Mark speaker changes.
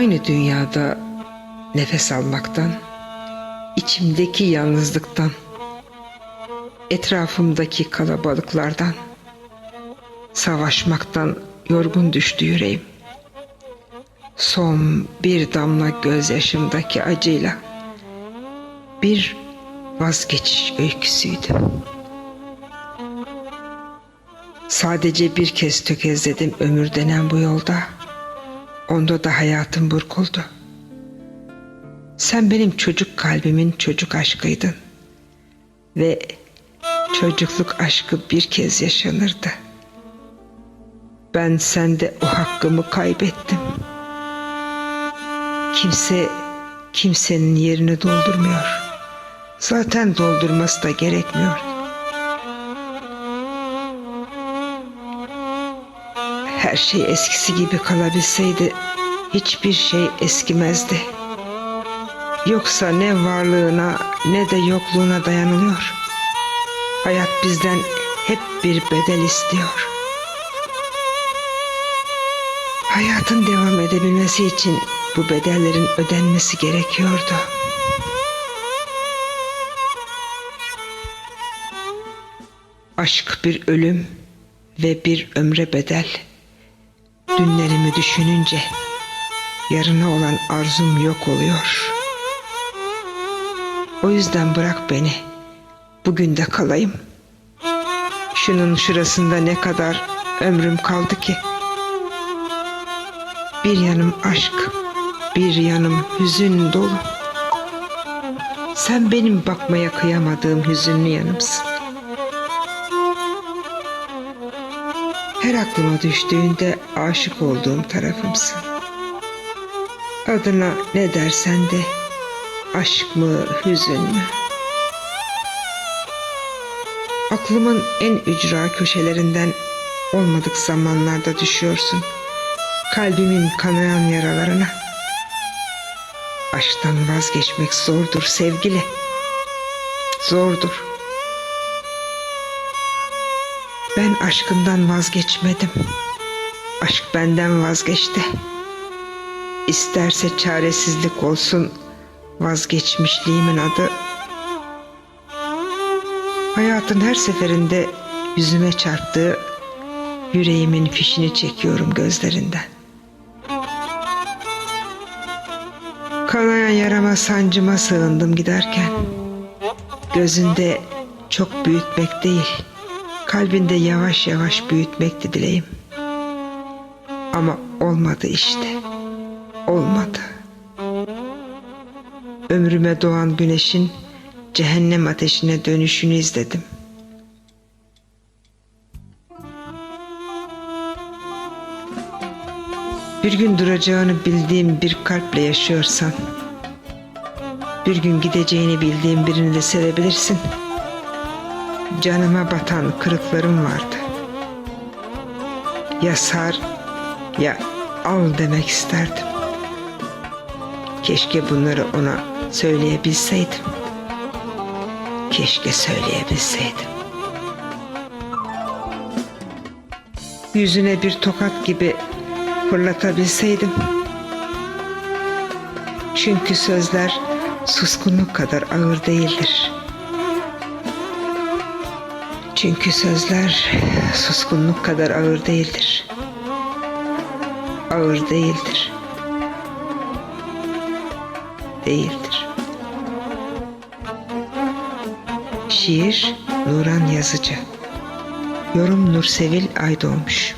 Speaker 1: Aynı dünyada nefes almaktan, içimdeki yalnızlıktan, etrafımdaki kalabalıklardan, savaşmaktan yorgun düştü yüreğim. Son bir damla gözyaşımdaki acıyla bir vazgeçiş öyküsüydü. Sadece bir kez tökezledim ömür denen bu yolda. Onda da hayatım burkuldu. Sen benim çocuk kalbimin çocuk aşkıydın. Ve çocukluk aşkı bir kez yaşanırdı. Ben sende o hakkımı kaybettim. Kimse kimsenin yerini doldurmuyor. Zaten doldurması da gerekmiyor. Her şey eskisi gibi kalabilseydi hiçbir şey eskimezdi. Yoksa ne varlığına ne de yokluğuna dayanılıyor. Hayat bizden hep bir bedel istiyor. Hayatın devam edebilmesi için bu bedellerin ödenmesi gerekiyordu. Aşk bir ölüm ve bir ömre bedel. Dünlerimi düşününce yarına olan arzum yok oluyor. O yüzden bırak beni. Bugün de kalayım. Şunun şurasında ne kadar ömrüm kaldı ki. Bir yanım aşk, bir yanım hüzün dolu. Sen benim bakmaya kıyamadığım hüzünlü yanımsın. Her aklıma düştüğünde aşık olduğum tarafımsın. Adına ne dersen de aşk mı, hüzün mü? Aklımın en ücra köşelerinden olmadık zamanlarda düşüyorsun. Kalbimin kanayan yaralarına. Aşktan vazgeçmek zordur sevgili. Zordur. Ben aşkından vazgeçmedim. Aşk benden vazgeçti. İsterse çaresizlik olsun vazgeçmişliğimin adı. Hayatın her seferinde yüzüme çarptığı yüreğimin fişini çekiyorum gözlerinden. Kanayan yarama sancıma sığındım giderken. Gözünde çok büyütmek değil, kalbinde yavaş yavaş büyütmekti dileğim. Ama olmadı işte. Olmadı. Ömrüme doğan güneşin cehennem ateşine dönüşünü izledim. Bir gün duracağını bildiğim bir kalple yaşıyorsan, bir gün gideceğini bildiğim birini de sevebilirsin. Canıma batan kırıklarım vardı. Ya sar ya al demek isterdim. Keşke bunları ona söyleyebilseydim. Keşke söyleyebilseydim. Yüzüne bir tokat gibi fırlatabilseydim. Çünkü sözler suskunluk kadar ağır değildir. Çünkü sözler suskunluk kadar ağır değildir. Ağır değildir. Değildir. Şiir Nuran Yazıcı Yorum Nursevil Aydoğmuş